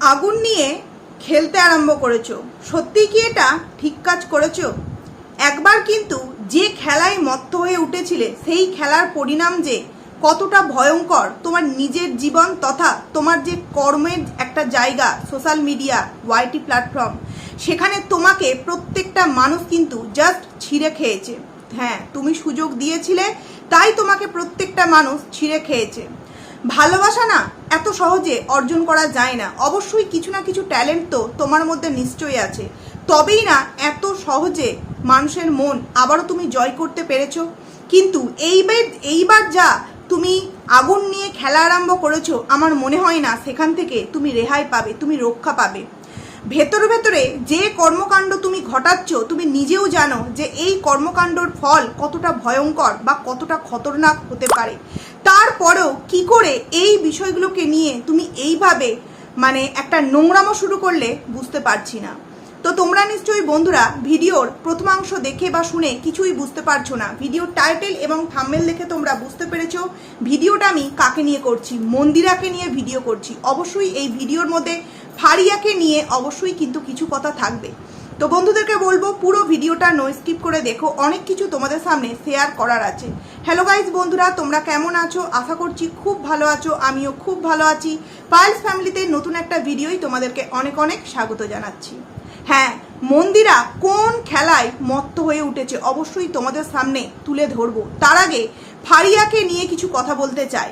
আগুন নিয়ে খেলতে আরম্ভ করেছ। সত্যি কি এটা ঠিক কাজ করেছ? একবার কিন্তু যে খেলায় মত্ত হয়ে উঠেছিলে, সেই খেলার পরিণাম যে কতটা ভয়ঙ্কর, তোমার নিজের জীবন তথা তোমার যে কর্মের একটা জায়গা সোশ্যাল মিডিয়া ওয়াইটি প্ল্যাটফর্ম সেখানে তোমাকে প্রত্যেকটা মানুষ কিন্তু জাস্ট ছিঁড়ে খেয়েছে। হ্যাঁ তুমি সুযোগ দিয়েছিলে, তাই তোমাকে প্রত্যেকটা মানুষ ছিঁড়ে খেয়েছে। ভালোবাসা না এত সহজে অর্জন করা যায় না। অবশ্যই কিছু না কিছু ট্যালেন্ট তো তোমার মধ্যে নিশ্চয়ই আছে। তবেই না এত সহজে মানুষের মন আবারও তুমি জয় করতে পেরেছ। কিন্তু এইবার এইবার যা তুমি আগুন নিয়ে খেলা আরম্ভ করেছ, আমার মনে হয় না সেখান থেকে তুমি রেহাই পাবে, তুমি রক্ষা পাবে। ভেতরে ভেতরে যে কর্মকাণ্ড তুমি ঘটাচ্ছ, তুমি নিজেও জানো যে এই কর্মকাণ্ডর ফল কতটা ভয়ঙ্কর বা কতটা খতরনাক হতে পারে। তারপরেও কি করে এই বিষয়গুলোকে নিয়ে তুমি এইভাবে মানে একটা নোংরামো শুরু করলে বুঝতে পারছি না। তো তোমরা নিশ্চয়ই বন্ধুরা ভিডিওর প্রথমাংশ দেখে বা শুনে কিছুই বুঝতে পারছ না। ভিডিওর টাইটেল এবং থাম্বেল দেখে তোমরা বুঝতে পেরেছ ভিডিওটা আমি কাকে নিয়ে করছি, মন্দিরাকে নিয়ে ভিডিও করছি। অবশ্যই এই ভিডিওর মধ্যে ফারিয়াকে নিয়ে অবশ্যই কিন্তু কিছু কথা থাকবে। তো বন্ধুদেরকে বলব, পুরো ভিডিওটা নো স্কিপ করে দেখো। অনেক কিছু তোমাদের সামনে শেয়ার করার আছে। হ্যালো গাইজ বন্ধুরা, তোমরা কেমন আছো? আশা করছি খুব ভালো আছো, আমিও খুব ভালো আছি। পাইলস ফ্যামিলিতে নতুন একটা ভিডিওই তোমাদেরকে অনেক অনেক স্বাগত জানাচ্ছি। হ্যাঁ মন্দিরা কোন খেলায় মত্ত হয়ে উঠেছে অবশ্যই তোমাদের সামনে তুলে ধরবো। তার আগে ফারিয়াকে নিয়ে কিছু কথা বলতে চাই।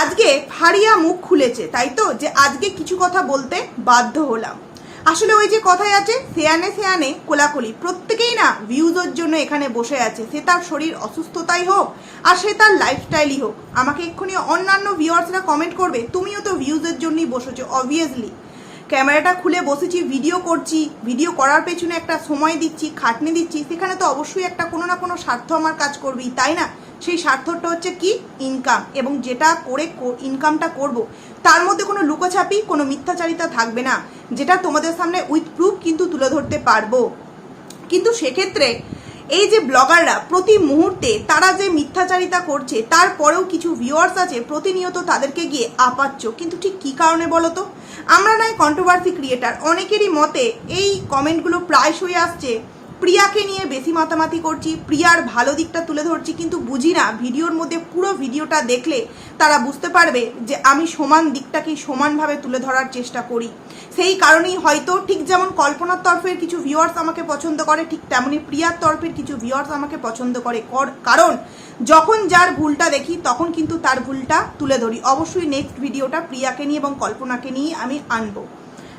আজকে ফারিয়া মুখ খুলেছে, তাই তো? যে আজকে কিছু কথা বলতে বাধ্য হলাম। আসলে ওই যে কথাই আছে, সেয়ানে সেয়ানে কোলাকুলি। প্রত্যেকেই না ভিউজের জন্য এখানে বসে আছে। সে তার শরীর অসুস্থতাই হোক, আর সে তার লাইফস্টাইলই হোক। আমাকে এক্ষুনি অন্যান্য ভিউয়ার্সরা কমেন্ট করবে, তুমিও তো ভিউজের জন্যই বসেছো অবভিয়াসলি ক্যামেরাটা খুলে বসেছি ভিডিও করছি ভিডিও করার পেছনে একটা সময় দিচ্ছি, খাটনি দিচ্ছি, সেখানে তো অবশ্যই একটা কোনো না কোনো স্বার্থ আমার কাজ করবেই, তাই না? সেই স্বার্থটা হচ্ছে কি? ইনকাম এবং যেটা করে ইনকামটা করব, তার মধ্যে কোনো লুকোছাপি, কোনো মিথ্যাচারিতা থাকবে না, যেটা তোমাদের সামনে উইথ প্রুফ কিন্তু তুলে ধরতে পারব। কিন্তু সেক্ষেত্রে এই যে ব্লগাররা প্রতি মুহূর্তে তারা যে মিথ্যাচারিতা করছে তারপরেও কিছু ভিউয়ার্স আছে প্রতিনিয়ত তাদেরকে গিয়ে আপাচ্ছ। কিন্তু ঠিক কী কারণে বলো তো আমরা নয় কন্ট্রোভার্সি ক্রিয়েটার অনেকেরই মতে এই কমেন্টগুলো প্রায়শই আসছে প্রিয়াকে নিয়ে বেশি মাতামাতি করছি, প্রিয়ার ভালো দিকটা তুলে ধরছি, কিন্তু বুঝি না, ভিডিওর মধ্যে পুরো ভিডিওটা দেখলে তারা বুঝতে পারবে যে আমি সমান দিকটাকেই সমানভাবে তুলে ধরার চেষ্টা করি। সেই কারণেই হয়তো ঠিক যেমন কল্পনার তরফের কিছু ভিউয়ার্স আমাকে পছন্দ করে, ঠিক তেমনই প্রিয়ার তরফের কিছু ভিউয়ার্স আমাকে পছন্দ কর- কারণ যখন যার ভুলটা দেখি, তখন কিন্তু তার ভুলটা তুলে ধরি। অবশ্যই নেক্সট ভিডিওটা প্রিয়াকে নিয়ে এবং কল্পনাকে নিয়ে আমি আনব।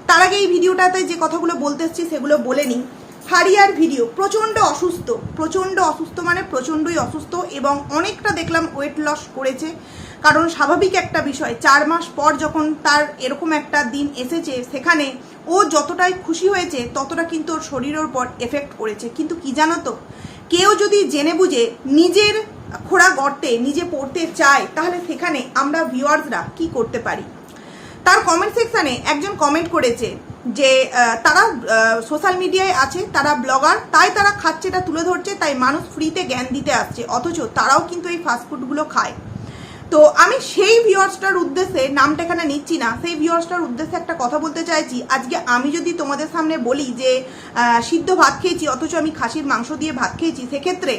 তার আগে এই ভিডিওটাতে যে কথাগুলো বলতে এসেছি, সেগুলো বলে নিই। হারিয়ার ভিডিও, প্রচণ্ড অসুস্থ প্রচণ্ড অসুস্থ মানে প্রচণ্ডই অসুস্থ এবং অনেকটা দেখলাম ওয়েট লস করেছে। কারণ স্বাভাবিক একটা বিষয়, চার মাস পর যখন তার এরকম একটা দিন এসেছে, সেখানে ও যতটাই খুশি হয়েছে, ততটা কিন্তু ওর শরীরের উপর এফেক্ট করেছে। কিন্তু কি জানো তো, কেউ যদি জেনে বুঝে নিজের খোড়া গর্তে নিজে পড়তে চায়, তাহলে সেখানে আমরা ভিউয়ার্সরা কি করতে পারি? তার কমেন্ট সেকশানে একজন কমেন্ট করেছে যে তারা সোশ্যাল মিডিয়ায় আছে, তারা ব্লগার তাই তারা খাচ্ছে, এটা তুলে ধরছে, তাই মানুষ ফ্রিতে জ্ঞান দিতে আসছে। অথচ তারাও কিন্তু এই ফাস্টফুডগুলো খায়। তো আমি সেই ভিউয়ার্সটার উদ্দেশ্যে নামটা এখানে নিচ্ছি না। সেই ভিউয়ার্সটার উদ্দেশ্যে একটা কথা বলতে চাইছি। আজকে আমি যদি তোমাদের সামনে বলি যে সিদ্ধ ভাত খেয়েছি, অথচ আমি খাসির মাংস দিয়ে ভাত খেয়েছি, সেক্ষেত্রে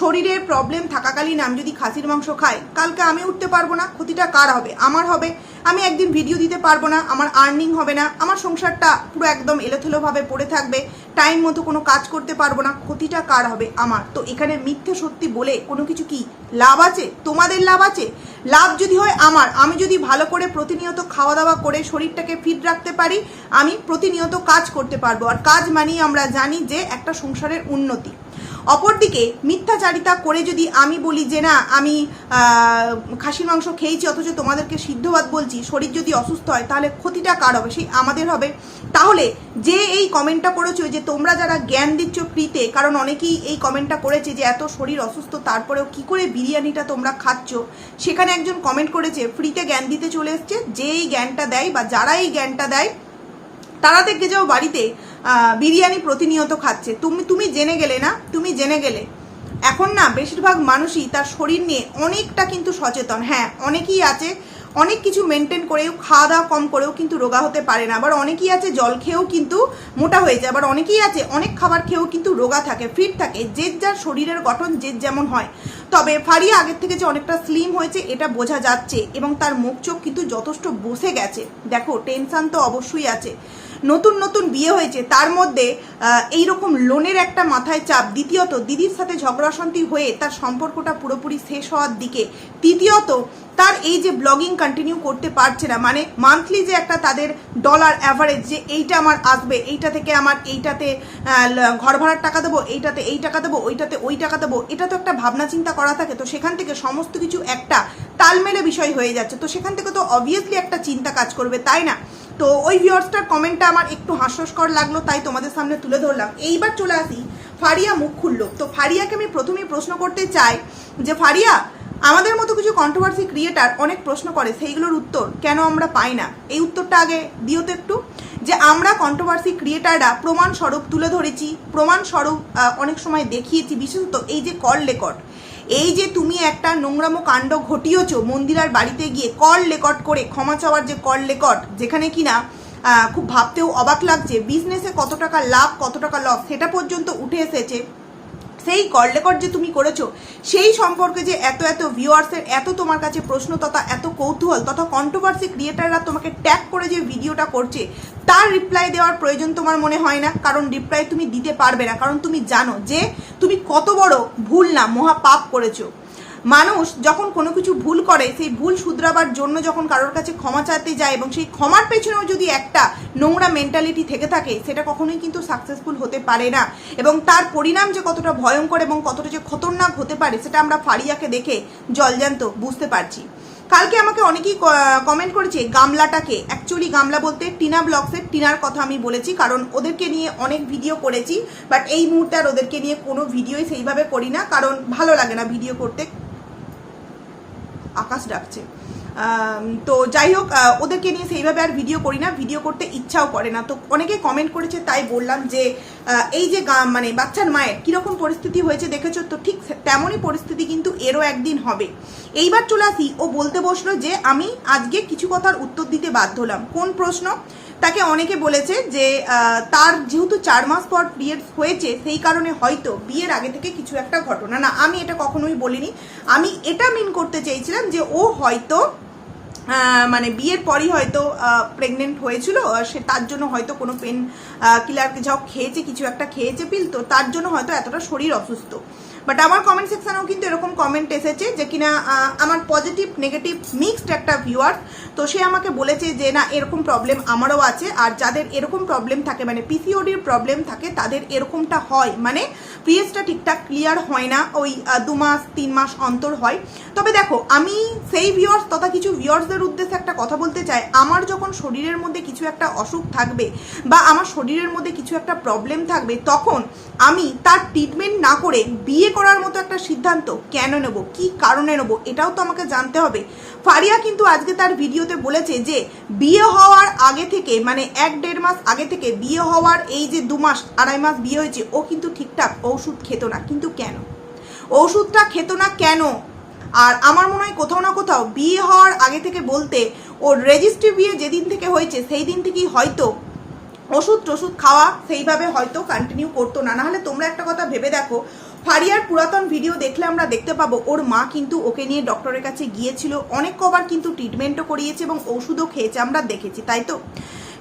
শরীরের প্রবলেম থাকাকালীন আমি যদি খাসির মাংস খাই, কালকে আমি উঠতে পারব না। ক্ষতিটা কার হবে? আমার হবে। আমি একদিন ভিডিও দিতে পারব না। আমার আর্নিং হবে না। আমার সংসারটা পুরো একদম এলোথেলোভাবে পড়ে থাকবে। টাইম মতো কোনো কাজ করতে পারব না। ক্ষতিটা কার হবে? আমার। তো এখানে মিথ্যে সত্যি বলে কোনো কিছু কি? লাভ আছে? তোমাদের লাভ আছে? লাভ যদি হয় আমার। আমি যদি ভালো করে প্রতিনিয়ত খাওয়া দাওয়া করে শরীরটাকে ফিট রাখতে পারি, আমি প্রতিনিয়ত কাজ করতে পারব। আর কাজ মানেই আমরা জানি যে একটা সংসারের উন্নতি। অপরদিকে মিথ্যাচারিতা করে যদি আমি বলি যে না, আমি খাসির মাংস খেয়েছি, অথচ তোমাদেরকে সিদ্ধবাদ বলছি, শরীর যদি অসুস্থ হয়, তাহলে ক্ষতিটা কার হবে? সেই আমাদের হবে। তাহলে যে এই কমেন্টটা করেছ যে তোমরা যারা জ্ঞান দিচ্ছ ফ্রিতে, কারণ অনেকেই এই কমেন্টটা করেছে যে এত শরীর অসুস্থ, তারপরেও কি করে বিরিয়ানিটা তোমরা খাচ্ছ? সেখানে একজন কমেন্ট করেছে, ফ্রিতে জ্ঞান দিতে চলে এসছে যে এই জ্ঞানটা দেয় বা যারা এই জ্ঞানটা দেয়, তারা দেখে যাও বাড়িতে বিরিয়ানি প্রতিনিয়ত খাচ্ছে। তুমি তুমি জেনে গেলে না? তুমি জেনে গেলে। এখন না, বেশিরভাগ মানুষই তার শরীর নিয়ে অনেকটা কিন্তু সচেতন। হ্যাঁ অনেকেই আছে, অনেক কিছু মেনটেন করেও খাওয়া দাওয়া কম করেও কিন্তু রোগা হতে পারে না। আবার অনেকেই আছে, জল খেয়েও কিন্তু মোটা হয়ে যায়। আবার অনেকেই আছে, অনেক খাবার খেয়েও কিন্তু রোগা থাকে ফিট থাকে, যে যার শরীরের গঠন যে যেমন হয়। তবে ফারিয়া আগের থেকে যে অনেকটা স্লিম হয়েছে, এটা বোঝা যাচ্ছে এবং তার মুখ চোখ কিন্তু যথেষ্ট বসে গেছে। দেখো টেনশন তো অবশ্যই আছে। নতুন নতুন বিয়ে হয়েছে, তার মধ্যে এই রকম লোনের একটা মাথায় চাপ। দ্বিতীয়ত, দিদির সাথে ঝগড়া শান্তি হয়ে তার সম্পর্কটা পুরোপুরি শেষ হওয়ার দিকে। তৃতীয়ত, তার এই যে ব্লগিং কন্টিনিউ করতে পারছে না মানে মান্থলি যে একটা তাদের ডলার অ্যাভারেজ যে এইটা আমার আসবে, এইটা থেকে আমার এইটাতে ঘর ভাড়ার টাকা দেবো, এইটাতে এই টাকা দেবো, ওইটাতে ওই টাকা দেবো, এটা তো একটা ভাবনা চিন্তা করা থাকে। তো সেখান থেকে সমস্ত কিছু একটা তালমেলে বিষয় হয়ে যাচ্ছে। তো সেখান থেকে তো অবভিয়াসলি একটা চিন্তা কাজ করবে, তাই না? তো ওই ভিউয়ার্সটার কমেন্টটা আমার একটু হাস্যস্কর লাগল, তাই তোমাদের সামনে তুলে ধরলাম। এইবার চলে আসি ফারিয়া মুখ খুললো। তো ফারিয়াকে আমি প্রথমেই প্রশ্ন করতে চাই যে, ফারিয়া, আমাদের মতো কিছু কন্ট্রোভার্সি ক্রিয়েটার অনেক প্রশ্ন করে, সেইগুলোর উত্তর কেন আমরা পাই না? এই উত্তরটা আগে দিও তো একটু। যে, আমরা কন্ট্রোভার্সি ক্রিয়েটাররা প্রমাণ স্বরূপ তুলে ধরেছি প্রমাণ স্বরূপ অনেক সময় দেখিয়েছি, বিশেষত এই যে কল রেকর্ড। এই যে তুমি একটা নোংরামো কাণ্ড ঘটিয়েছ মন্দিরার বাড়িতে গিয়ে, কল রেকর্ড করে, ক্ষমা চাওয়ার যে কল লেকট যেখানে কিনা খুব ভাবতেও অবাক লাগছে বিজনেসে কত টাকা লাভ, কত টাকা লস সেটা পর্যন্ত উঠে এসেছে। সেই কল রেকর্ড যে তুমি করেছ, সেই সম্পর্কে যে এত এত ভিউয়ার্সের এত তোমার কাছে প্রশ্ন তথা এত কৌতূহল তথা কন্ট্রোভার্সি ক্রিয়েটাররা তোমাকে ট্যাগ করে যে ভিডিওটা করছে, তার রিপ্লাই দেওয়ার প্রয়োজন তোমার মনে হয় না? কারণ রিপ্লাই তুমি দিতে পারবে না। কারণ তুমি জানো যে, তুমি কত বড় ভুল না, মহাপাপ করেছ। মানুষ যখন কোনো কিছু ভুল করে, সেই ভুল শুধরাবার জন্য যখন কারোর কাছে ক্ষমা চাইতে যায় এবং সেই ক্ষমার পেছনেও যদি একটা নোংরা মেন্টালিটি থেকে থাকে, সেটা কখনোই কিন্তু সাকসেসফুল হতে পারে না। এবং তার পরিণাম যে কতটা ভয়ঙ্কর এবং কতটা যে খতরনাক হতে পারে, সেটা আমরা ফারিয়াকে দেখে জলজান্ত বুঝতে পারছি। কালকে আমাকে অনেকেই কমেন্ট করেছে, গামলাটাকে। অ্যাকচুয়ালি গামলা বলতে টিনা ব্লগসের টিনার কথা আমি বলেছি, কারণ ওদেরকে নিয়ে অনেক ভিডিও করেছি বাট এই মুহূর্তে আর ওদেরকে নিয়ে কোনো ভিডিওই সেইভাবে করি না, কারণ ভালো লাগে না ভিডিও করতে। আকাশ ডাকছে। তো যাই হোক ওদেরকে নিয়ে সেইভাবে আর ভিডিও করি না। ভিডিও করতে ইচ্ছাও করে না। তো অনেকে কমেন্ট করেছে, তাই বললাম যে এই যে মানে বাচ্চার মায়ের কীরকম পরিস্থিতি হয়েছে দেখেছ? তো ঠিক তেমনই পরিস্থিতি কিন্তু এরও একদিন হবে। এইবার চলে আসি। ও বলতে বসল যে, আমি আজকে কিছু কথার উত্তর দিতে বাধ্য হলাম। কোন প্রশ্ন? তাকে অনেকে বলেছে যে তার যেহেতু চার মাস পর পিরিয়ডস হয়েছে, সেই কারণে হয়তো বিয়ের আগে থেকে কিছু একটা ঘটনা। না, আমি এটা কখনোই বলিনি। আমি এটা মিন করতে চেয়েছিলাম যে, ও হয়তো মানে বিয়ের পরই হয়তো প্রেগনেন্ট হয়েছিল সে তার জন্য হয়তো কোনো পেন কিলার যাও, খেয়েছে, কিছু একটা খেয়েছে পিল তো তার জন্য হয়তো এতটা শরীর অসুস্থ। বাট আমার কমেন্ট সেকশানেও কিন্তু এরকম কমেন্ট এসেছে যে কিনা আমার পজিটিভ নেগেটিভ মিক্সড একটা ভিউয়ার তো সে আমাকে বলেছে যে না, এরকম প্রবলেম আমারও আছে, আর যাদের এরকম প্রবলেম থাকে মানে পিসিওডির প্রবলেম থাকে, তাদের এরকমটা হয়। মানে পিএসটা ঠিকঠাক ক্লিয়ার হয় না, ওই দু মাস, তিন মাস অন্তর হয়। তবে দেখো, আমি সেই ভিউয়ার্স তথা কিছু ভিউয়ার্সদের উদ্দেশ্যে একটা কথা বলতে চাই। আমার যখন শরীরের মধ্যে কিছু একটা অসুখ থাকবে বা আমার শরীরের মধ্যে কিছু একটা প্রবলেম থাকবে, তখন আমি তার ট্রিটমেন্ট না করে বিয়ে করার মতো একটা সিদ্ধান্ত কেন নেব? কি কারণে নেব? এটাও তো আমাকে জানতে হবে। ফারিয়া কিন্তু আজকে তার ভিডিওতে বলেছে যে, বিয়ে হওয়ার আগে থেকে মানে এক দেড় মাস আগে থেকে বিয়ে হওয়ার এই যে দু মাস, আড়াই মাস বিয়ে হয়েছে, ও কিন্তু ঠিকঠাক ওষুধ খেত না। কিন্তু কেন? ওষুধটা খেত না কেন? আর আমার মনে হয় কোথাও না কোথাও বিয়ে হওয়ার আগে থেকে বলতে, ওর রেজিস্ট্রি বিয়ে যেদিন থেকে হয়েছে, সেই দিন থেকেই হয়তো ওষুধ টষুধ খাওয়া সেইভাবে হয়তো কন্টিনিউ করতো না। নাহলে তোমরা একটা কথা ভেবে দেখো, ফারিয়ার পুরাতন ভিডিও দেখলে আমরা দেখতে পাবো, ওর মা কিন্তু ওকে নিয়ে ডক্টরের কাছে গিয়েছিল, অনেক কবার কিন্তু ট্রিটমেন্টও করিয়েছে এবং ওষুধও খেয়েছে, আমরা দেখেছি, তাই তো?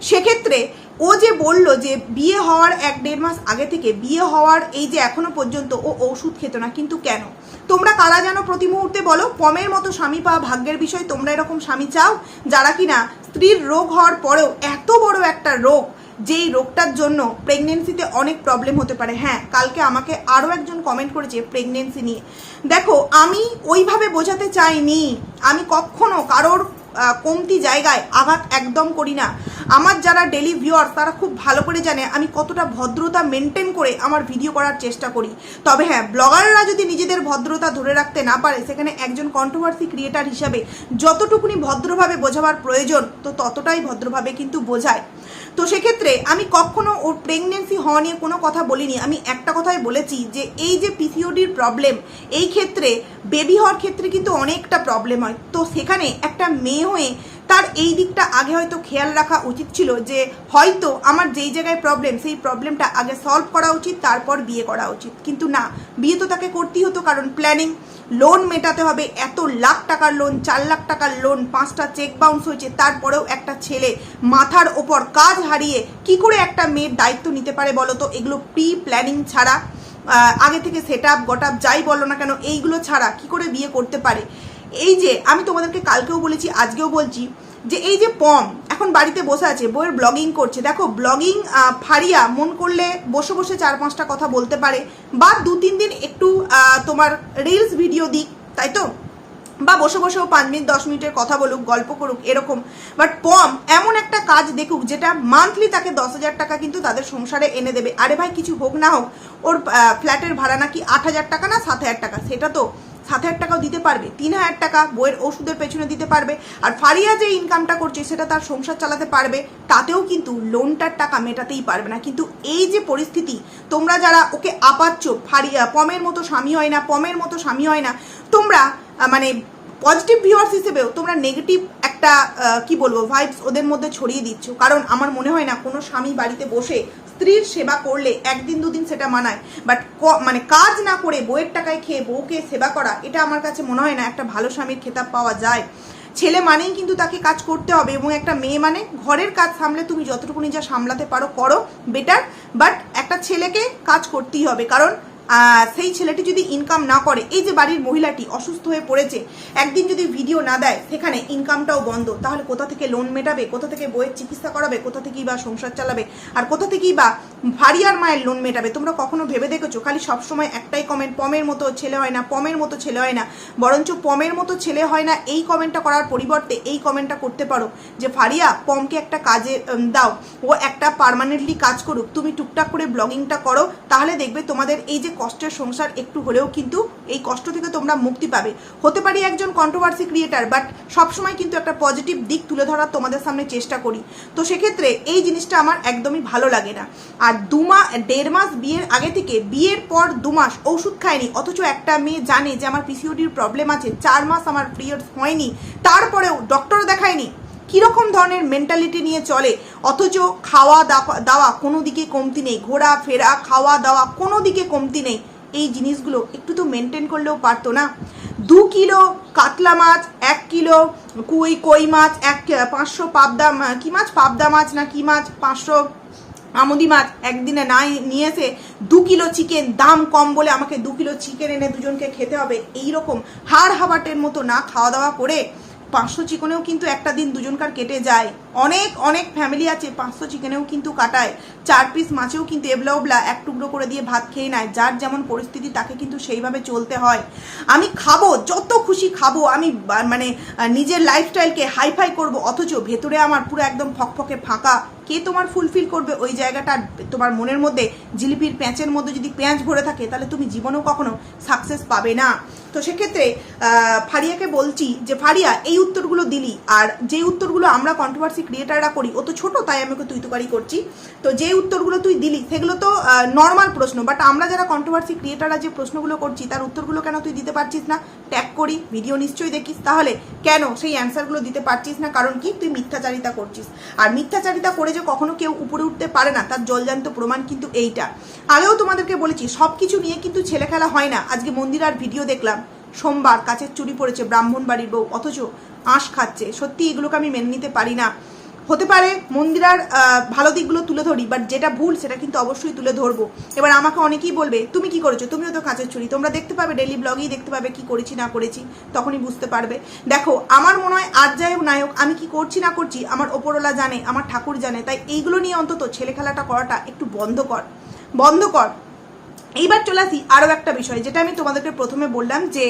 সেক্ষেত্রে ও যে বলল যে বিয়ে হওয়ার এক দেড় মাস আগে থেকে, বিয়ে হওয়ার এই যে এখনও পর্যন্ত ও ওষুধ খেত না, কিন্তু কেন? তোমরা কারা যেন প্রতি মুহূর্তে বলো? পমের মতো স্বামী পাওয়া ভাগ্যের বিষয়, তোমরা এরকম স্বামী চাও যারা কিনা স্ত্রীর রোগ হওয়ার পরেও এত বড় একটা রোগ যেই রোগটার জন্য প্রেগনেন্সিতে অনেক প্রবলেম হতে পারে। হ্যাঁ কালকে আমাকে আরও একজন কমেন্ট করেছে প্রেগনেন্সি নিয়ে। দেখো, আমি ওইভাবে বোঝাতে চাইনি। আমি কখনো কারোর কমতি জায়গায় আঘাত একদম করি না। আমার যারা ডেলি ভিউয়ার্স তারা খুব ভালো করে জানে আমি কতটা ভদ্রতা মেনটেন করে আমার ভিডিও করার চেষ্টা করি। তবে হ্যাঁ ব্লগাররা যদি নিজেদের ভদ্রতা ধরে রাখতে না পারে, সেখানে একজন কন্ট্রোভার্সি ক্রিয়েটার হিসাবে যতটুকুনি ভদ্রভাবে বোঝাবার প্রয়োজন, তো ততটাই ভদ্রভাবে কিন্তু বোঝায়। তো সেক্ষেত্রে আমি কখনো ওর প্রেগনেন্সি হওয়া নিয়ে কোনো কথা বলিনি। আমি একটা কথাই বলেছি যে এই যে পিসিওডির প্রবলেম এই ক্ষেত্রে বেবি হওয়ার ক্ষেত্রে কিন্তু অনেকটা প্রবলেম হয়। তো সেখানে একটা মেয়ে হয়ে তার এই দিকটা আগে হয়তো খেয়াল রাখা উচিত ছিল যে হয়তো আমার যেই জায়গায় প্রবলেম সেই প্রবলেমটা আগে সলভ করা উচিত, তারপর বিয়ে করা উচিত। কিন্তু না, বিয়ে তো তাকে করতেই হতো কারণ প্ল্যানিং লোন মেটাতে হবে, এত লাখ টাকার লোন চার লাখ টাকার লোন পাঁচটা চেক বাউন্স হয়েছে, তারপরেও একটা ছেলে মাথার ওপর কাজ হারিয়ে কি করে একটা মেয়ের দায়িত্ব নিতে পারে বলো তো? এগুলো প্রি প্ল্যানিং ছাড়া আগে থেকে সেট আপ গট আপ যাই বলো না কেন, এইগুলো ছাড়া কি করে বিয়ে করতে পারে? এই যে আমি তোমাদেরকে কালকেও বলেছি, আজকেও বলছি যে এই যে পম এখন বাড়িতে বসে আছে বইয়ের ব্লগিং করছে। দেখো ব্লগিং ফারিয়া, মন করলে বসে বসে চার পাঁচটা কথা বলতে পারে বা দু তিন দিন একটু তোমার রিলস ভিডিও দিক, তাই তো? বা বসে বসেও পাঁচ মিনিট, দশ মিনিটের কথা বলুক, গল্প করুক, এরকম। বাট পম, এমন একটা কাজ দেখুক যেটা মান্থলি তাকে দশ হাজার টাকা কিন্তু তাদের সংসারে এনে দেবে। আরে ভাই, কিছু হোক না হোক, ওর ফ্ল্যাটের ভাড়া নাকি আট হাজার টাকা না সাত হাজার টাকা, সেটা তো। সাত হাজার টাকাও দিতে পারবে, তিন হাজার টাকা বইয়ের ওষুধের পেছনে দিতে পারবে, আর ফারিয়া যে ইনকামটা করছে সেটা তার সংসার চালাতে পারবে, তাতেও কিন্তু লোনটার টাকা মেটাতেই পারবে না। কিন্তু এই যে পরিস্থিতি, তোমরা যারা ওকে আপাচ্ছ, ফারিয়া, পমের মতো স্বামী হয় না, পমের মতো স্বামী হয় না, তোমরা মানে পজিটিভ ভিউয়ার্স হিসেবেও তোমরা নেগেটিভ একটা কি বলব ভাইবস ওদের মধ্যে ছড়িয়ে দিচ্ছ। কারণ আমার মনে হয় না কোনো স্বামী বাড়িতে বসে স্ত্রীর সেবা করলে একদিন দুদিন সেটা মানায়। বাট মানে কাজ না করে বইয়ের টাকায় খেয়ে বউকে সেবা করা, এটা আমার কাছে মনে হয় না একটা ভালো স্বামীর খেতাব পাওয়া যায়। ছেলে মানেই কিন্তু তাকে কাজ করতে হবে এবং একটা মেয়ে মানে ঘরের কাজ সামলে তুমি যতটুকুনি যা সামলাতে পারো করো বেটার বাট একটা ছেলেকে কাজ করতেই হবে। কারণ সেই ছেলেটি যদি ইনকাম না করে, এই যে বাড়ির মহিলাটি অসুস্থ হয়ে পড়েছে, একদিন যদি ভিডিও না দেয়, সেখানে ইনকামটাও বন্ধ। তাহলে কোথা থেকে লোন মেটাবে, কোথা থেকে বইয়ের চিকিৎসা করাবে, কোথা থেকেই বা সংসার চালাবে, আর কোথা থেকেই বা ভারিয়ার মায়ের লোন মেটাবে? তোমরা কখনো ভেবে দেখেছ? খালি সবসময় একটাই কমেন্ট পমের মতো ছেলে হয় না, পমের মতো ছেলে হয় না। বরঞ্চ পমের মতো ছেলে হয় না এই কমেন্টটা করার পরিবর্তে এই কমেন্টটা করতে পারো। যে ফারিয়া পমকে একটা কাজে দাও। ও একটা পার্মানেন্টলি কাজ করুক। তুমি টুকটাক করে ব্লগিংটা করো, তাহলে দেখবে তোমাদের এই যে কষ্টের সংসার একটু হলেও কিন্তু এই কষ্ট থেকে তোমরা মুক্তি পাবে। হতে পারি একজন কন্ট্রোভার্সি ক্রিয়েটার বাট সবসময় কিন্তু একটা পজিটিভ দিক তুলে ধরার তোমাদের সামনে চেষ্টা করি। তো সেক্ষেত্রে এই জিনিসটা আমার একদমই ভালো লাগে না। আর দু মাস দেড় মাস বিয়ের আগে থেকে, বিয়ের পর দু মাস ওষুধ খায়নি, অথচ একটা মেয়ে জানে যে আমার পিসিওডির প্রবলেম আছে, চার মাস আমার পিরিয়ডস হয়নি, তারপরেও ডক্টরও দেখায়নি। কীরকম ধরনের মেন্টালিটি নিয়ে চলে? অথচ খাওয়া দাওয়া- কোনো দিকে কমতি নেই। ঘোরা, ফেরা, খাওয়া দাওয়া কোনো দিকে কমতি নেই। এই জিনিসগুলো একটু তো মেনটেন করলেও পারতো না। দু কিলো কাতলা মাছ, এক কিলো কুই, কই মাছ, এক পাঁচশো পাবদা কি মাছ? পাবদা মাছ না কি মাছ? পাঁচশো আমুদি মাছ একদিনে না নিয়ে এসে দু কিলো চিকেন দাম কম বলে আমাকে দু কিলো চিকেন এনে দুজনকে খেতে হবে। এই রকম হাড় হাবাটের মতো না খাওয়া দাওয়া করে পাঁচশো চিকেনেও কিন্তু একটা দিন দুজনকার কেটে যায়। অনেক অনেক ফ্যামিলি আছে, পাঁচশো চিকেনেও কিন্তু কাটায়। চার পিস মাছেও কিন্তু এবলা ওবলা এক টুকরো করে দিয়ে ভাত খেয়ে নেয়। যার যেমন পরিস্থিতি, তাকে কিন্তু সেইভাবে চলতে হয়। আমি খাব, যত খুশি খাব, আমি মানে নিজের লাইফস্টাইলকে হাইফাই করব, অথচ ভেতরে আমার পুরো একদম ফকফকে ফাঁকা। কে তোমার ফুলফিল করবে ওই জায়গাটা? তোমার মনের মধ্যে জিলিপির প্যাঁচের মধ্যে যদি প্যাঁচ ভরে থাকে, তাহলে তুমি জীবনেও কখনো সাকসেস পাবে না। তো সেক্ষেত্রে ফারিয়াকে বলছি যে, ফারিয়া, এই উত্তরগুলো দিলি, আর যে উত্তরগুলো আমরা কন্ট্রোভার্সি ক্রিয়েটাররা করি, ও তো ছোট, তাই আমি তুই তুকারি করছি। তো যে উত্তরগুলো তুই দিলি, সেগুলো তো নর্মাল প্রশ্ন বাট আমরা যারা কন্ট্রোভার্সি ক্রিয়েটাররা যে প্রশ্নগুলো করছি, তার উত্তরগুলো কেন তুই দিতে পারছিস না? ট্যাগ করি ভিডিও নিশ্চয়ই দেখিস। তাহলে কেন সেই অ্যান্সারগুলো দিতে পারছিস না? কারণ কি? তুই মিথ্যাচারিতা করছিস। আর মিথ্যাচারিতা করে যে কখনো কেউ উপরে উঠতে পারে না, তার জলজান্ত প্রমাণ কিন্তু এইটা। আগেও তোমাদেরকে বলেছি সব কিছু নিয়ে কিন্তু ছেলে খেলা হয় না। আজকে মন্দির আর ভিডিও দেখলাম, সোমবার কাছের চুরি পড়েছে ব্রাহ্মণ বাড়ির বউ, অথচ আঁশ খাচ্ছে। সত্যি এগুলোকে আমি মেনে নিতে পারি না। হতে পারে, মন্দিরার ভালো দিকগুলো তুলে ধরি বাট যেটা ভুল সেটা কিন্তু অবশ্যই তুলে ধরবো। এবার আমাকে অনেকেই বলবে, তুমি কি করেছ? তুমিও তো কাঁচের চুরি। তোমরা দেখতে পাবে ডেলি ব্লগেই দেখতে পাবে কি করেছি, না করেছি, তখনই বুঝতে পারবে। দেখো, আমার মনে হয় আজ যাই হোক নায়ক, আমি কি করছি, না করছি, আমার ওপরওয়ালা জানে, আমার ঠাকুর জানে, তাই এইগুলো নিয়ে অন্তত ছেলে খেলাটা করাটা একটু বন্ধ কর। বন্ধ কর। এইবার চলে আসি আরও একটা বিষয়, যেটা আমি তোমাদেরকে প্রথমে বললাম যে,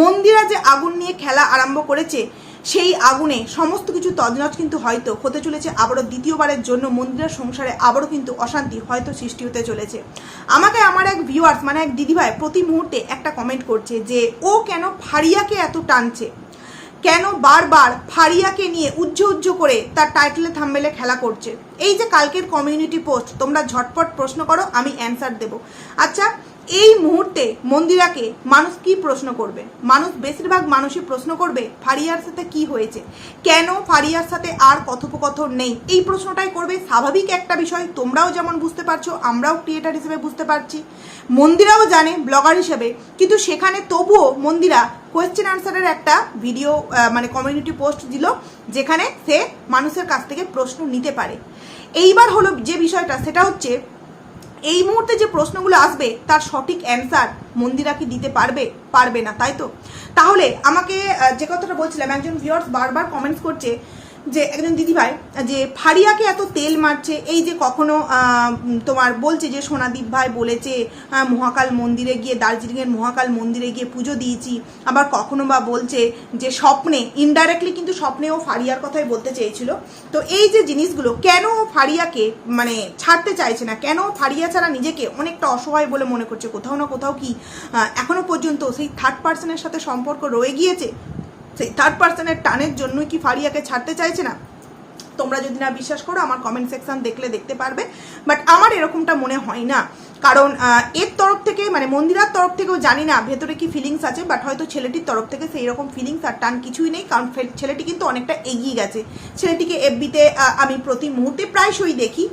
মন্দিরা যে আগুন নিয়ে খেলা আরম্ভ করেছে সেই আগুনে সমস্ত কিছু তজনজ কিন্তু হয়তো হতে চলেছে। আবারও দ্বিতীয়বারের জন্য মন্দিরের সংসারে আবারও কিন্তু অশান্তি হয়তো সৃষ্টি হতে চলেছে। আমাকে আমার এক ভিউয়ার্স মানে এক দিদিভাই প্রতি মুহূর্তে একটা কমেন্ট করছে যে, ও কেন ফারিয়াকে এত টানছে? কেন বারবার ফারিয়াকে নিয়ে উজ্জ উজ্জ করে তার টাইটেলে থাম্বেলে খেলা করছে? এই যে কালকের কমিউনিটি পোস্ট তোমরা ঝটপট প্রশ্ন করো, আমি অ্যান্সার দেব। আচ্ছা এই মুহূর্তে মন্দিরাকে মানুষ কি প্রশ্ন করবে? মানুষ বেশিরভাগ মানুষই প্রশ্ন করবে, ফারিয়ার সাথে কি হয়েছে? কেন ফারিয়ার সাথে আর কথোপকথন নেই? এই প্রশ্নটাই করবে স্বাভাবিক একটা বিষয়, তোমরাও যেমন বুঝতে পারছ, আমরাও ক্রিয়েটার হিসেবে বুঝতে পারছি। মন্দিরাও জানে ব্লগার হিসেবে, কিন্তু সেখানে তবুও মন্দিরা কোয়েশ্চেন আনসারের একটা ভিডিও মানে কমিউনিটি পোস্ট দিল, যেখানে সে মানুষের কাছ থেকে প্রশ্ন নিতে পারে। এইবার হলো যে বিষয়টা, সেটা হচ্ছে এই মুহূর্তে যে প্রশ্নগুলো আসবে, তার সঠিক অ্যান্সার মন্দিরা কি দিতে পারবে পারবে না, তাই তো? তাহলে আমাকে যে কথাটা বলছিলাম, একজন ভিউয়ার্স বারবার কমেন্টস করছে যে একজন দিদিভাই, যে ফারিয়াকে এত তেল মারছে, এই যে কখনো তোমার বলছে যে সোনাদীপ ভাই বলেছে মহাকাল মন্দিরে গিয়ে, দার্জিলিংয়ের মহাকাল মন্দিরে গিয়ে পুজো দিয়েছি, আবার কখনো বা বলছে যে স্বপ্নে ইনডাইরেক্টলি কিন্তু স্বপ্নেও ফারিয়ার কথাই বলতে চেয়েছিল। তো এই যে জিনিসগুলো, কেন ফারিয়াকে মানে ছাড়তে চাইছে না? কেন ফারিয়া ছাড়া নিজেকে অনেকটা অসহায় বলে মনে করছে? কোথাও না কোথাও কি এখনও পর্যন্ত সেই থার্ড পার্সনের সাথে সম্পর্ক রয়ে গিয়েছে? সেই থার্ড পার্সনের টানের জন্যই কি ফারিয়াকে ছাড়তে চাইছে না? তোমরা যদি না বিশ্বাস করো, আমার কমেন্ট সেকশন দেখলে দেখতে পারবে। বাট আমার এরকমটা মনে হয় না। কারণ এর তরফ থেকে মানে মন্দিরার তরফ থেকেও জানি না, ভেতরে কি ফিলিংস আছে বাট হয়তো ছেলেটির তরফ থেকে সেই রকম ফিলিংস আর টান কিছুই নেই। কারণ ছেলেটি কিন্তু অনেকটা এগিয়ে গেছে। ছেলেটিকে এফবিতে আমি প্রতি মুহূর্তে প্রায়শই দেখি।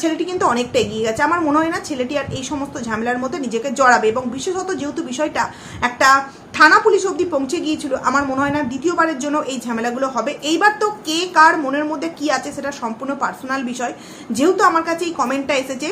ছেলেটি কিন্তু অনেকটা এগিয়ে গেছে। আমার মনে হয় না ছেলেটি আর এই সমস্ত ঝামেলার মধ্যে নিজেকে জড়াবে। এবং বিশেষত যেহেতু বিষয়টা একটা থানা পুলিশ অবধি পৌঁছে গিয়েছিল। আমার মনে হয় না দ্বিতীয়বারের জন্য এই ঝামেলাগুলো হবে। এইবার তো কে, কার, মনের মধ্যে কি আছে সেটা সম্পূর্ণ পার্সোনাল বিষয়। যেহেতু আমার কাছে এই কমেন্টটা এসেছে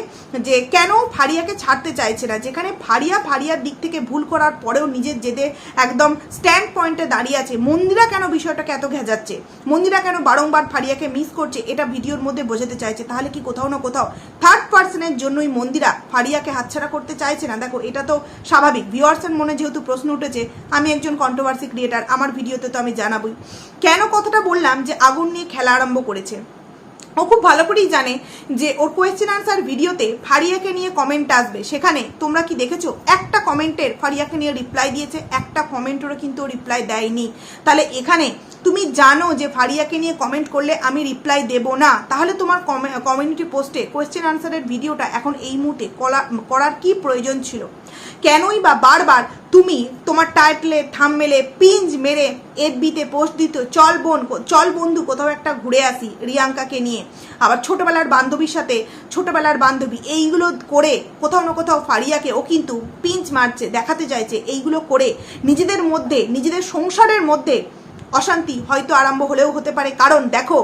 যে, কেন ফারিয়াকে ছাড়তে চাইছে না? যেখানে ফারিয়া ফারিয়ার দিক থেকে ভুল করার পরেও নিজের জেদে একদম স্ট্যান্ড পয়েন্টে দাঁড়িয়ে আছে। মন্দিরা কেন বিষয়টাকে এত ঘেঁচাচ্ছে? মন্দিরা কেন বারংবার ফারিয়াকে মিস করছে? এটা ভিডিওর মধ্যে বোঝাতে চাইছে। তাহলে কি কোথাও না কোথাও থার্ড পার্সনের জন্যই মন্দিরা ফারিয়াকে হাতছাড়া করতে চাইছে না? দেখো, এটা তো স্বাভাবিক। ভিউয়ার্সের মনে যেহেতু প্রশ্ন উঠেছে আমি একজন কন্ট্রোভার্সি ক্রিয়েটার আমার ভিডিওতে তো আমি জানাবই। কেন কথাটা বললাম যে আগুন নিয়ে খেলা আরম্ভ করেছে? ও খুব ভালো করেই জানে যে ওর কোয়েশ্চেন আনসার ভিডিওতে ফারিয়াকে নিয়ে কমেন্ট আসবে। সেখানে তোমরা কি দেখেছ? একটা কমেন্টের ফারিয়াকে নিয়ে রিপ্লাই দিয়েছে, একটা কমেন্টেরও কিন্তু রিপ্লাই দেয়নি। তাহলে এখানে তুমি জানো যে ফারিয়াকে নিয়ে কমেন্ট করলে আমি রিপ্লাই দেব না? তাহলে তোমার কমিউনিটি পোস্টে কোয়েশ্চেন আনসারের ভিডিওটা এখন এই মুহূর্তে করার কি প্রয়োজন ছিল? কেনই বা বারবার তুমি তোমার টাইটলে থাম মেলে পিঞ্জ মেরে এফবিতে পোস্ট দিত চল বোন চল বন্ধু, কোথাও একটা ঘুরে আসি রিয়াঙ্কাকে নিয়ে। আবার ছোটবেলার বান্ধবীর সাথে, ছোটবেলার বান্ধবী, এইগুলো করে কোথাও না কোথাও ফারিয়াকে ও কিন্তু পিঞ্চ মারছে, দেখাতে চাইছে, এইগুলো করে নিজেদের মধ্যে, নিজেদের সংসারের মধ্যে অশান্তি হয়তো আরম্ভ হলেও হতে পারে। কারণ দেখো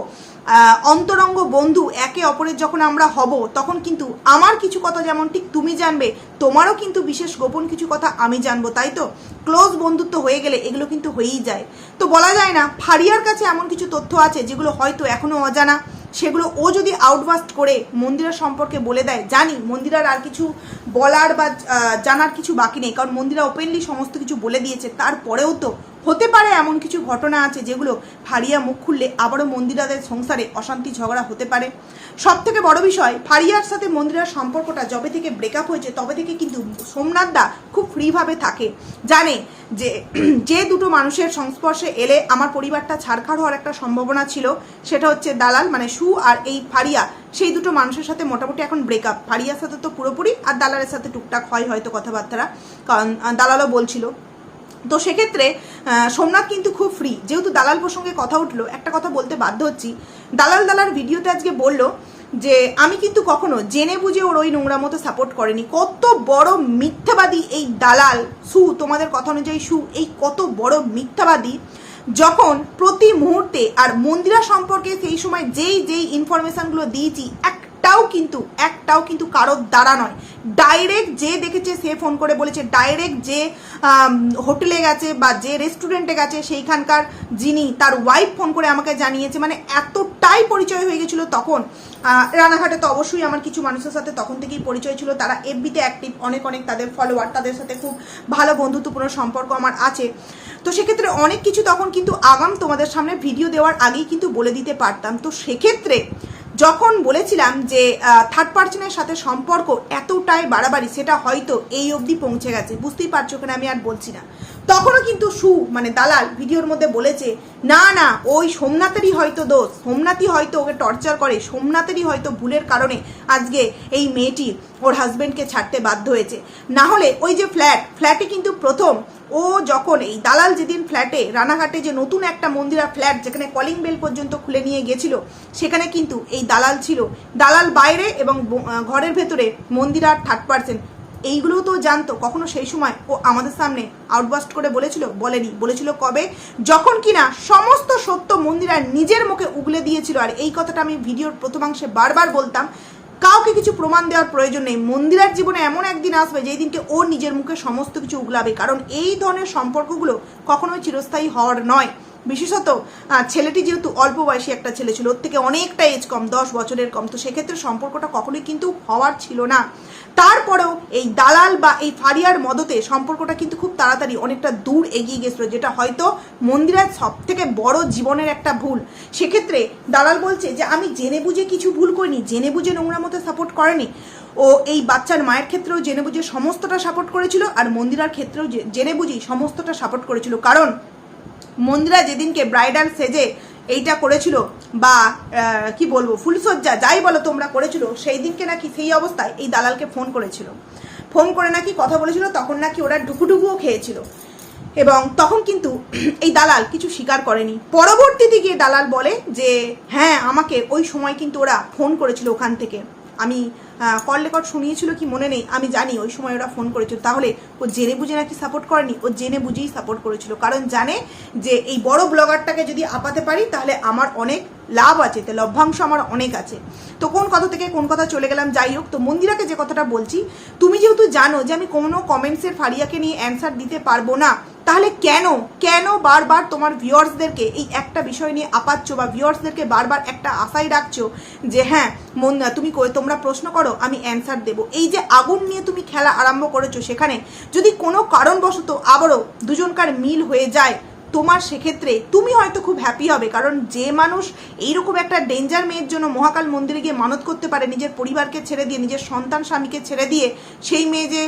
অন্তরঙ্গ বন্ধু একে অপরের যখন আমরা হব, তখন কিন্তু আমার কিছু কথা যেমন ঠিক তুমি জানবে, তোমারও কিন্তু বিশেষ গোপন কিছু কথা আমি জানব, তাই তো? ক্লোজ বন্ধুত্ব হয়ে গেলে এগুলো কিন্তু হয়েই যায়। তো বলা যায় না, ফারিয়ার কাছে এমন কিছু তথ্য আছে যেগুলো হয়তো এখনও অজানা। সেগুলো ও যদি আউটবাস্ট করে মন্দিরের সম্পর্কে বলে দেয়, জানি মন্দিরার আর কিছু বলার বা জানার কিছু বাকি নেই, কারণ মন্দিরা ওপেনলি সমস্ত কিছু বলে দিয়েছে, তারপরেও তো হতে পারে এমন কিছু ঘটনা আছে যেগুলো ফারিয়া মুখ খুললে আবারও মন্দিরাদের সংসারে অশান্তি ঝগড়া হতে পারে। সব থেকে বড় বিষয়, ফারিয়ার সাথে মন্দিরার সম্পর্কটা যবে থেকে ব্রেকআপ হয়েছে, তবে থেকে কিন্তু সোমনাথদা খুব ফ্রিভাবে থাকে। জানে যে যে দুটো মানুষের সংস্পর্শে এলে আমার পরিবারটা ছাড়খাড় হওয়ার একটা সম্ভাবনা ছিল, সেটা হচ্ছে দালাল মানে সু আর এই ফারিয়া। সেই দুটো মানুষের সাথে মোটামুটি এখন ব্রেকআপ ফারিয়ার সাথে তো পুরোপুরি আর দালালের সাথে টুকটাক হয় হয়তো কথাবার্তারা। কারণ দালালও বলছিল। তো সেক্ষেত্রে সোমনাথ কিন্তু খুব ফ্রি যেহেতু দালাল প্রসঙ্গে কথা উঠল, একটা কথা বলতে বাধ্য হচ্ছি। দালাল দালার ভিডিওতে আজকে বলল যে, আমি কিন্তু কখনো জেনে বুঝে ওর ওই নোংরা মতো সাপোর্ট করেনি। কত বড় মিথ্যাবাদী এই দালাল সু, তোমাদের কথা অনুযায়ী সু, এই কত বড় মিথ্যাবাদী যখন প্রতি মুহূর্তে আর মন্দিরা সম্পর্কে সেই সময় যেই যেই ইনফরমেশনগুলো দিয়েছি, একটাও কিন্তু একটাও কিন্তু কারোর দ্বারা নয়। ডাইরেক্ট যে দেখেছে, সে ফোন করে বলেছে ডাইরেক্ট যে হোটেলে গেছে বা যে রেস্টুরেন্টে গেছে, সেইখানকার যিনি তার ওয়াইফ ফোন করে আমাকে জানিয়েছে মানে এতটাই পরিচয় হয়ে গেছিল তখন। রানাঘাটে তো অবশ্যই আমার কিছু মানুষের সাথে তখন থেকেই পরিচয় ছিল, তারা এফবিতে অ্যাক্টিভ অনেক অনেক তাদের ফলোয়ার তাদের সাথে খুব ভালো বন্ধুত্বপূর্ণ সম্পর্ক আমার আছে। তো সেক্ষেত্রে অনেক কিছু তখন কিন্তু আগাম তোমাদের সামনে ভিডিও দেওয়ার আগেই কিন্তু বলে দিতে পারতাম। তো সেক্ষেত্রে যখন বলেছিলাম যে থার্ড পার্সনের সাথে সম্পর্ক এতটাই বাড়াবাড়ি, সেটা হয়তো এই অবধি পৌঁছে গেছে। বুঝতেই পারছ কেন আমি আর বলছি না। তখনও কিন্তু সু মানে দালাল ভিডিওর মধ্যে বলেছে, না না, ওই সোমনাথেরই হয়তো দোষ। সোমনাথই হয়তো ওকে টর্চার করে, সোমনাথেরই হয়তো ভুলের কারণে আজকে এই মেয়েটি ওর হাজবেন্ডকে ছাড়তে বাধ্য হয়েছে। না হলে ওই যে ফ্ল্যাট ফ্ল্যাটে কিন্তু প্রথম। ও যখন এই দালাল যেদিন ফ্ল্যাটে রানাঘাটে যে নতুন একটা মন্দিরা ফ্ল্যাট যেখানে কলিং বেল পর্যন্ত খুলে নিয়ে গেছিল, সেখানে কিন্তু এই দালাল ছিল। দালাল বাইরে এবং ঘরের ভেতরে মন্দিরার থার্ড পার্সেন্ট এইগুলোও তো জানতো, কখনো সেই সময় ও আমাদের সামনে আউটবাস্ট করে বলেছিল, বলেনি, বলেছিল কবে? যখন কিনা সমস্ত সত্য মন্দিরা নিজের মুখে উগলে দিয়েছিল, আর এই কথাটা আমি ভিডিওর প্রথমাংশে বারবার বলতাম, কাউকে কিছু প্রমাণ দেওয়ার প্রয়োজন নেই। মন্দিরার জীবনে এমন একদিন আসবে যেই দিনকে ও নিজের মুখে সমস্ত কিছু উগলাবে, কারণ এই ধরনের সম্পর্কগুলো কখনোই চিরস্থায়ী হওয়ার নয়। বিশেষত ছেলেটি যেহেতু অল্প বয়সী একটা ছেলে ছিল, ওর থেকে অনেকটা এজ কম, দশ বছরের কম, তো সেক্ষেত্রে সম্পর্কটা কখনোই কিন্তু হওয়ার ছিল না। তারপরেও এই দালাল বা এই ফারিয়ার মদতে সম্পর্কটা কিন্তু খুব তাড়াতাড়ি অনেকটা দূর এগিয়ে গেছিল, যেটা হয়তো মন্দিরের সব থেকে বড় জীবনের একটা ভুল। সেক্ষেত্রে দালাল বলছে যে, আমি জেনে বুঝে কিছু ভুল করিনি, জেনে বুঝে নোংরা মতো সাপোর্ট করেনি। ও এই বাচ্চার মায়ের ক্ষেত্রেও জেনে বুঝে সমস্তটা সাপোর্ট করেছিল, আর মন্দিরার ক্ষেত্রেও জেনে বুঝেই সমস্তটা সাপোর্ট করেছিল। কারণ মন্দিরা যেদিনকে ব্রাইডাল সেজে এইটা করেছিল বা কি বলব ফুলসজ্জা যাই বলো তোমরা করেছিল সেই দিনকে নাকি সেই অবস্থায় এই দালালকে ফোন করেছিল। ফোন করে নাকি কথা বলেছিল, তখন নাকি ওরা ডুকুডুকুও খেয়েছিল। এবং তখন কিন্তু এই দালাল কিছু স্বীকার করেনি। পরবর্তীতে গিয়ে দালাল বলে যে হ্যাঁ আমাকে ওই সময় কিন্তু ওরা ফোন করেছিল ওখান থেকে। আমি কল রেকর্ড শুনিয়েছিল কি মনে নেই, আমি জানি, ওই সময় ওরা ফোন করেছিল। তাহলে ও জেনে বুঝে নাকি সাপোর্ট করেনি? ও জেনে বুঝেই সাপোর্ট করেছিল। কারণ জানে যে এই বড় ব্লগারটাকে যদি আপাতে পারি, তাহলে আমার অনেক লাভ আছে তো লভ্যাংশ আমার অনেক আছে। তো কোন কথা থেকে কোন কথা চলে গেলাম, যাই হোক, তো মন্দিরাকে যে কথাটা বলছি, তুমি যেহেতু জানো যে আমি কোনো কমেন্টসের ফারিয়াকে নিয়ে অ্যান্সার দিতে পারব না, তাহলে কেন কেন বারবার তোমার ভিউয়ার্সদেরকে এই একটা বিষয় নিয়ে আপাচ্ছ বা ভিউয়ার্সদেরকে বারবার একটা আশাই রাখছো যে হ্যাঁ মন তুমি তোমরা প্রশ্ন করো আমি অ্যান্সার দেব। এই যে আগুন নিয়ে তুমি খেলা আরম্ভ করেছ সেখানে যদি কোনো কারণবশত আবারও দুজনকার মিল হয়ে যায় তোমার সেক্ষেত্রে তুমি হয়তো খুব হ্যাপি হবে, কারণ যে মানুষ এইরকম একটা ডেঞ্জার মেয়ের জন্য মহাকাল মন্দিরে গিয়ে মানত করতে পারে, নিজের পরিবারকে ছেড়ে দিয়ে, নিজের সন্তান স্বামীকে ছেড়ে দিয়ে সেই মেয়ে যে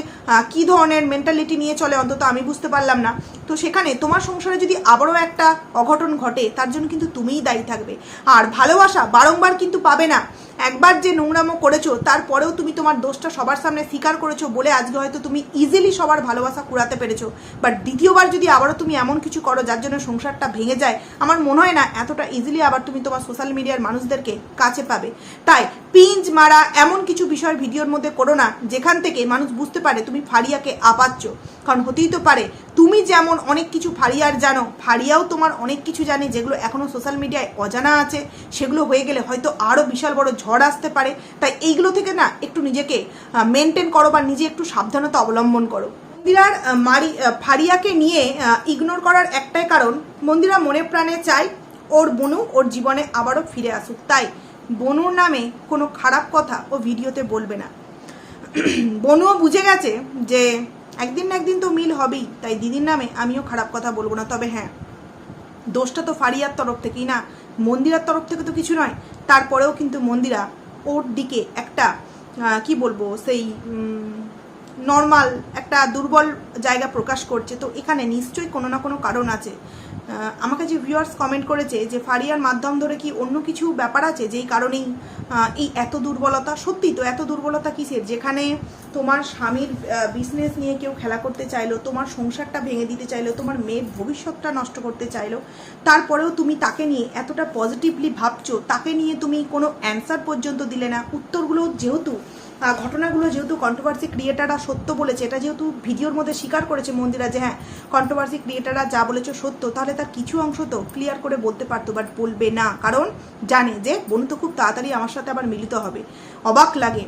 কি ধরনের মেন্টালিটি নিয়ে চলে অন্তত আমি বুঝতে পারলাম না। তো সেখানে তোমার সংসারে যদি আবারও একটা অঘটন ঘটে, তার জন্য কিন্তু তুমিই দায়ী থাকবে। আর ভালোবাসা বারংবার কিন্তু পাবে না। একবার যে নোংরামো করেছ, তারপরেও তুমি তোমার দোষটা সবার সামনে স্বীকার করেছ বলে আজকে হয়তো তুমি ইজিলি সবার ভালোবাসা কুড়াতে পেরেছ। বাট দ্বিতীয়বার যদি আবারও তুমি এমন কিছু করো যার জন্য সংসারটা ভেঙে যায়, আমার মনে হয় না এতটা ইজিলি আবার তুমি তোমার সোশ্যাল মিডিয়ার মানুষদেরকে কাছে পাবে। তাই পিঞ্চ মারা এমন কিছু বিষয় ভিডিওর মধ্যে করো না, যেখান থেকে মানুষ বুঝতে পারে তুমি ফারিয়াকে আপাচ্ছ। কারণ হতেই তো পারে, তুমি যেমন অনেক কিছু ফারিয়ার জানো, ফারিয়াও তোমার অনেক কিছু জানে, যেগুলো এখনও সোশ্যাল মিডিয়ায় অজানা আছে, সেগুলো হয়ে গেলে হয়তো আরও বিশাল বড় ঝড় আসতে পারে। তাই এইগুলো থেকে না একটু নিজেকে মেনটেন করো বা নিজে একটু সাবধানতা অবলম্বন করো। মন্দিরার মারি ফারিয়াকে নিয়ে ইগনোর করার একটাই কারণ, মন্দিরা মনে প্রাণে চায় ওর বনু, ওর জীবনে আবারও ফিরে আসুক। তাই বনুর নামে কোনো খারাপ কথা ও ভিডিওতে বলবে না। বনুও বুঝে গেছে যে একদিন না একদিন তো মিল হবেই, তাই দিদির নামে আমিও খারাপ কথা বলব না। তবে হ্যাঁ দোষটা তো ফারিয়ার তরফ থেকেই না, মন্দিরার তরফ থেকে তো কিছু নয়, তারপরেও কিন্তু মন্দিরা ওর দিকে একটা কি বলব, সেই নর্মাল একটা দুর্বল জায়গা প্রকাশ করছে, তো এখানে নিশ্চয়ই কোনো না কোনো কারণ আছে। আমাকে যে ভিউয়ার্স কমেন্ট করেছে যে ফারিয়ার মাধ্যম ধরে কি অন্য কিছু ব্যাপার আছে, যেই কারণেই এই এত দুর্বলতা? সত্যি তো এত দুর্বলতা কিসের? যেখানে তোমার স্বামীর বিজনেস নিয়ে কেউ খেলা করতে চাইলো, তোমার সংসারটা ভেঙে দিতে চাইলো, তোমার মেয়ের ভবিষ্যৎটা নষ্ট করতে চাইলো, তারপরেও তুমি তাকে নিয়ে এতটা পজিটিভলি ভাবছ, তাকে নিয়ে তুমি কোনো অ্যান্সার পর্যন্ত দিলে না। উত্তরগুলো যেহেতু ঘটনাগুলো যেহেতু কন্ট্রোভার্সি ক্রিয়েটাররা সত্য বলেছে, এটা যেহেতু ভিডিওর মধ্যে স্বীকার করেছে মন্দিরা যে হ্যাঁ কন্ট্রোভার্সি ক্রিয়েটাররা যা বলেছে সত্য, তাহলে তার কিছু অংশ তো ক্লিয়ার করে বলতে পারতো বাট বলবে না। কারণ জানে যে বোন তো খুব তাড়াতাড়ি আমার সাথে আবার মিলিত হবে। অবাক লাগে।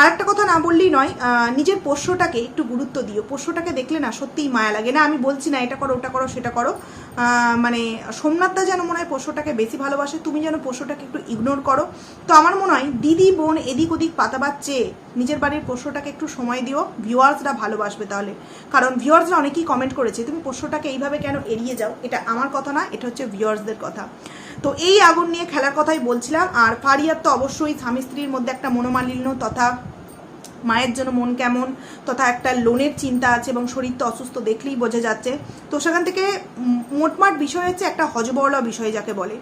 আর একটা কথা না বললেই নয় নিজের পোষ্যটাকে একটু গুরুত্ব দিও। পোষ্যটাকে দেখলে না সত্যিই মায়া লাগে। না, আমি বলছি না, এটা করো, ওটা করো, সেটা করো। মানে সোমনাথদা যেন মনে হয় পোষ্যটাকে বেশি ভালোবাসে, তুমি যেন পোষ্যটাকে একটু ইগনোর করো। তো আমার মনে হয় দিদি, বোন, এদিক ওদিক পাতাবার চেয়ে নিজের বাড়ির পোষ্যটাকে একটু সময় দিও। ভিউয়ার্সরা ভালোবাসবে তাহলে। কারণ ভিউয়ার্সরা অনেকেই কমেন্ট করেছে, তুমি পোষ্যটাকে এইভাবে কেন এড়িয়ে যাও? এটা আমার কথা না, এটা হচ্ছে ভিউয়ার্সদের কথা। তো এই আগুন নিয়ে খেলার কথাই বলছিলাম, আর ফারিয়ার তো অবশ্যই স্বামী স্ত্রীর মধ্যে একটা মনোমালিন্য তথা মায়ের জন্য মন কেমন তথা একটা লোনের চিন্তা আছে এবং শরীর তো অসুস্থ দেখলেই বোঝা যাচ্ছে। তো সেখান থেকে মোটমাট বিষয় হচ্ছে একটা হজবরলা বিষয় যাকে বলে।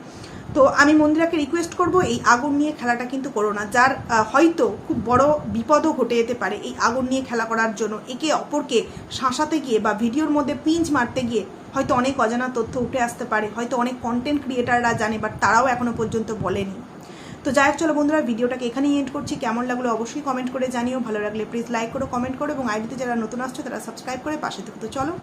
তো আমি মন্দিরাকে রিকোয়েস্ট করব, এই আগুন নিয়ে খেলাটা কিন্তু করো না। যার হয়তো খুব বড় বিপদও ঘটে যেতে পারে এই আগুন নিয়ে খেলা করার জন্য। একে অপরকে শাসাতে গিয়ে বা ভিডিওর মধ্যে পিঞ্চ মারতে গিয়ে হয়তো অনেক অজানা তথ্য উঠে আসতে পারে, হয়তো অনেক কন্টেন্ট ক্রিয়েটাররা জানে বাট তারাও এখনও পর্যন্ত বলেনি। তো যাই হোক, চলো বন্ধুরা, ভিডিওটাকে এখানেই এন্ড করছি। কেমন লাগল অবশ্যই কমেন্ট করে জানিও। ভালো লাগলে প্লিজ লাইক করো কমেন্ট করো, এবং আইডিতে যারা নতুন আসছো, তারা সাবস্ক্রাইব করে পাশে থেকে। তো চলো।